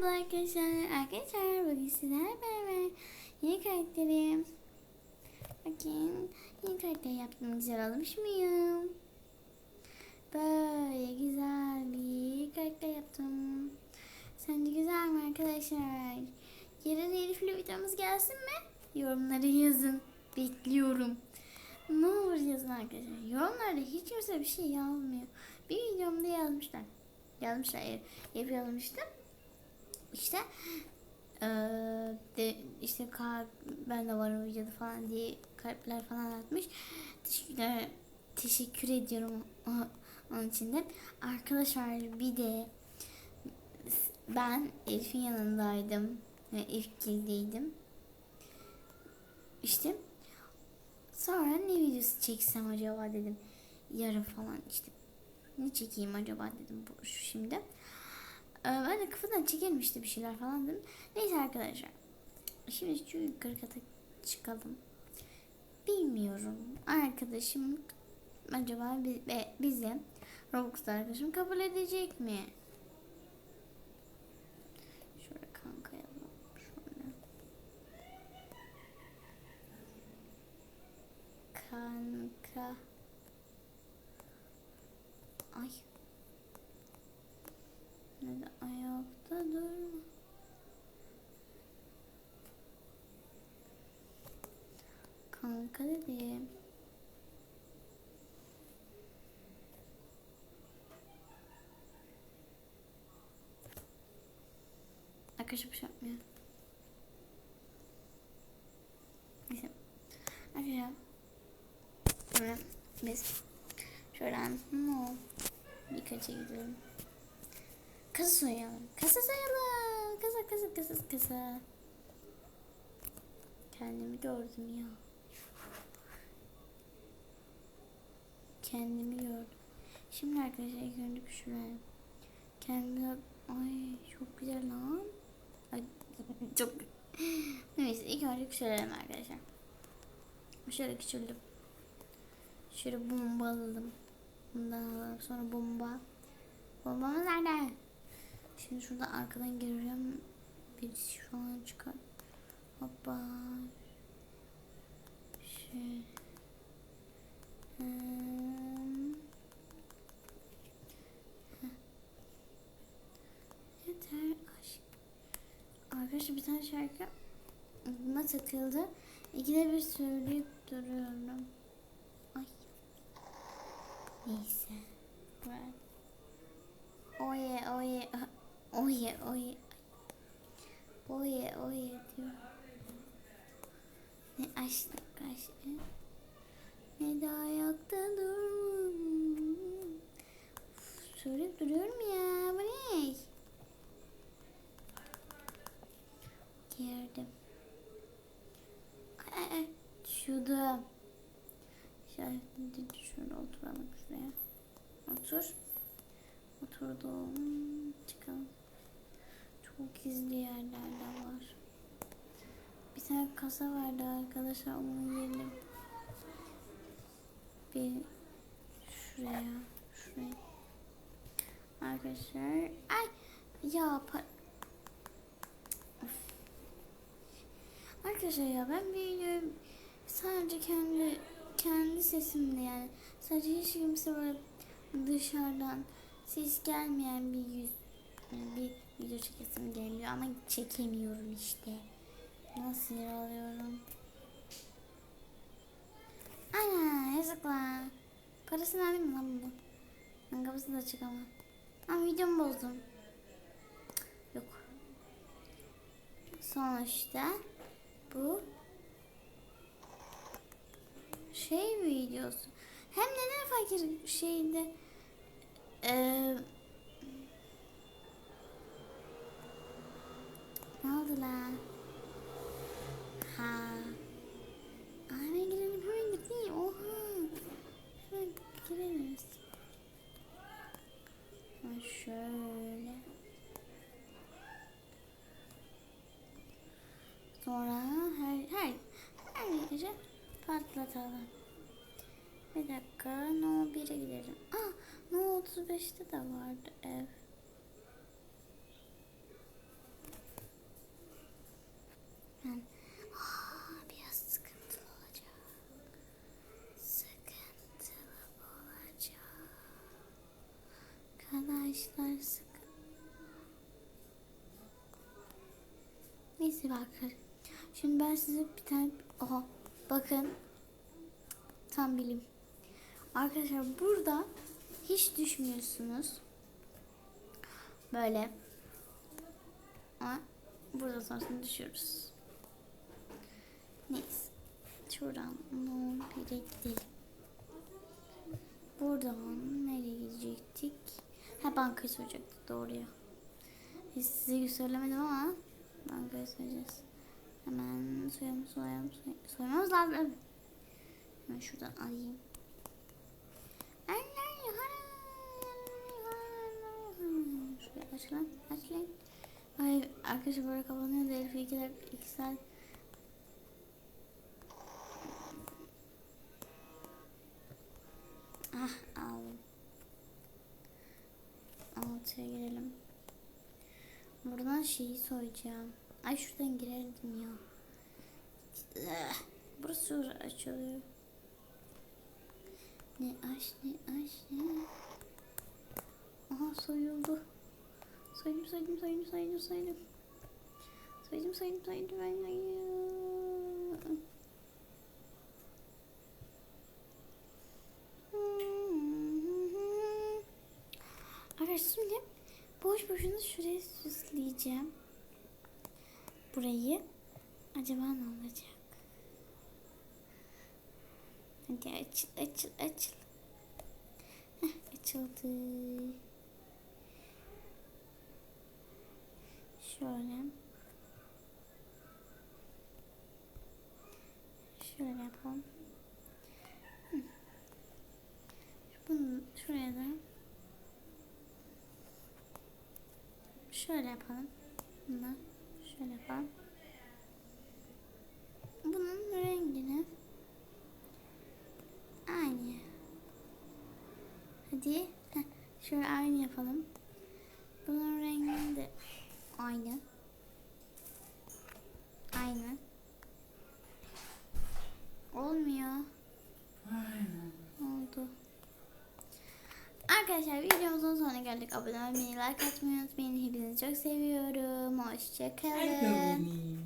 Merhaba arkadaşlar. Arkadaşlar bugün sizlerle beraber yeni karakterim. Bakın yeni karakter yaptım. Güzel olmuş muyum? Böyle güzel bir karakter yaptım. Sence güzel mi arkadaşlar? Yarın Elif'le videomuz gelsin mi? Yorumlara yazın. Bekliyorum. Ne olur yazın arkadaşlar. Yorumlarda hiç kimse bir şey yazmıyor. Bir videomda yazmışlar. Yazmışlar. Elif yazmıştı. İşte eee, de işte kalp ben de varım videoda falan diye kalpler falan atmış. Teşekkürler. Teşekkür ediyorum onun için de. Arkadaşlar bir de ben Elif'in yanındaydım. Ve Elif'gildeydim. İşte sonra ne videosu çeksem acaba dedim. Yarın falan işte ne çekeyim acaba dedim bu şimdi. Ee, ben de kafadan çekelim işte bir şeyler falan dedim. Neyse arkadaşlar. Şimdi şu yukarı kata çıkalım. Bilmiyorum. Arkadaşım acaba bizi Roblox'ta arkadaşım kabul edecek mi? Şöyle kanka yazalım. Şöyle. Kanka. Ay. Neden ayakta durma? Kanka dedim. Arkadaşlar bir şey yapmıyor. Neyse. Arkadaşlar. Şöyle biz şuradan no birkaça gidelim. Kasa soyalım. Kasa soyalım. Kasa kasa kasa kasa. Kendimi gördüm ya. Kendimi gördüm. Şimdi arkadaşlar ilk önce. Kendimi ay çok güzel lan. Ay çok Neyse ilk önce küçülelim arkadaşlar. Şöyle küçüldüm. Şöyle bomba alalım. Bundan alalım. Sonra bomba. Bombamız nerede? Şimdi şurada arkadan görüyorum. Birisi şu an çıkar. Hoppa. Şey. Yeter aşk. Arkadaşlar bir tane şarkı buna takıldı. İkide bir söyleyip duruyorum. Ay. Neyse. Right. Oye oye oye oye oye oye diyor. Ne açtık açtık. Ne de ayakta durmam. Söyleyip duruyorum ya. Bu ne? Girdim. Şurada. Şöyle, şöyle oturalım şuraya. Otur. Oturdum. Çıkalım. Çok gizli yerler de var. Bir tane kasa vardı arkadaşlar. Onu yiyelim. Bir şuraya. Şuraya. Arkadaşlar. Ay. Ya. Arkadaşlar ya ben bir video sadece kendi kendi sesimle yani sadece hiç kimse böyle dışarıdan ses gelmeyen bir yüz bir video çekesim geliyor ama çekemiyorum işte. Nasıl sinir Ana yazıklar. Parasını alayım mı lan bunu? Ben kapısını da açık ama. Ama videomu bozdum. Yok. Sonuçta bu şey videosu. Hem neden fakir şeyde ee, ne oldu la? Ha. Bir dakika. No 1'e gidelim. Ah No 35'te de vardı ev. Ben ah, biraz sıkıntılı olacak. Sıkıntılı olacak. Arkadaşlar sıkıntılı. Neyse bakın. Şimdi ben size bir tane... Oha bakın. Tam bilim. Arkadaşlar burada hiç düşmüyorsunuz. Böyle. Ama burada sonrasında düşüyoruz. Neyse. Şuradan bir gidelim. Buradan nereye gidecektik? Ha bankayı soyacaktık doğruya. Hiç size söylemedim ama bankayı soyacağız. Hemen soyalım soyalım soy soymamız lazım. Hemen şuradan alayım. Şuraya aç lan aç lan. Ay arkadaşlar böyle kapanıyor da Elif iki, dakika, iki saat Ah aldım. Altıya girelim. Buradan şeyi soyacağım. Ay şuradan girerdim ya. Eh, Burası açılıyor. Ne aç ne aç ne. Aha soyuldu. Soydum soydum soydum soydum soydum. Soydum soydum soydum ben soydum. Arkadaşlar şimdi boş boşuna şuraya süsleyeceğim. Burayı. Acaba ne olacak? Hadi açıl açıl açıl. Heh, açıldı. Şöyle. Şöyle yapalım. Bunu şuraya da şöyle yapalım. Bunu şöyle yapalım. Bunun rengini aynı. Hadi. Şöyle aynı yapalım. Bunun rengini de aynı. Aynı. Olmuyor. Oldu. Arkadaşlar videomuzun sonuna geldik. Abone olmayı, like atmayı unutmayın. Hepinizi çok seviyorum. Hoşçakalın.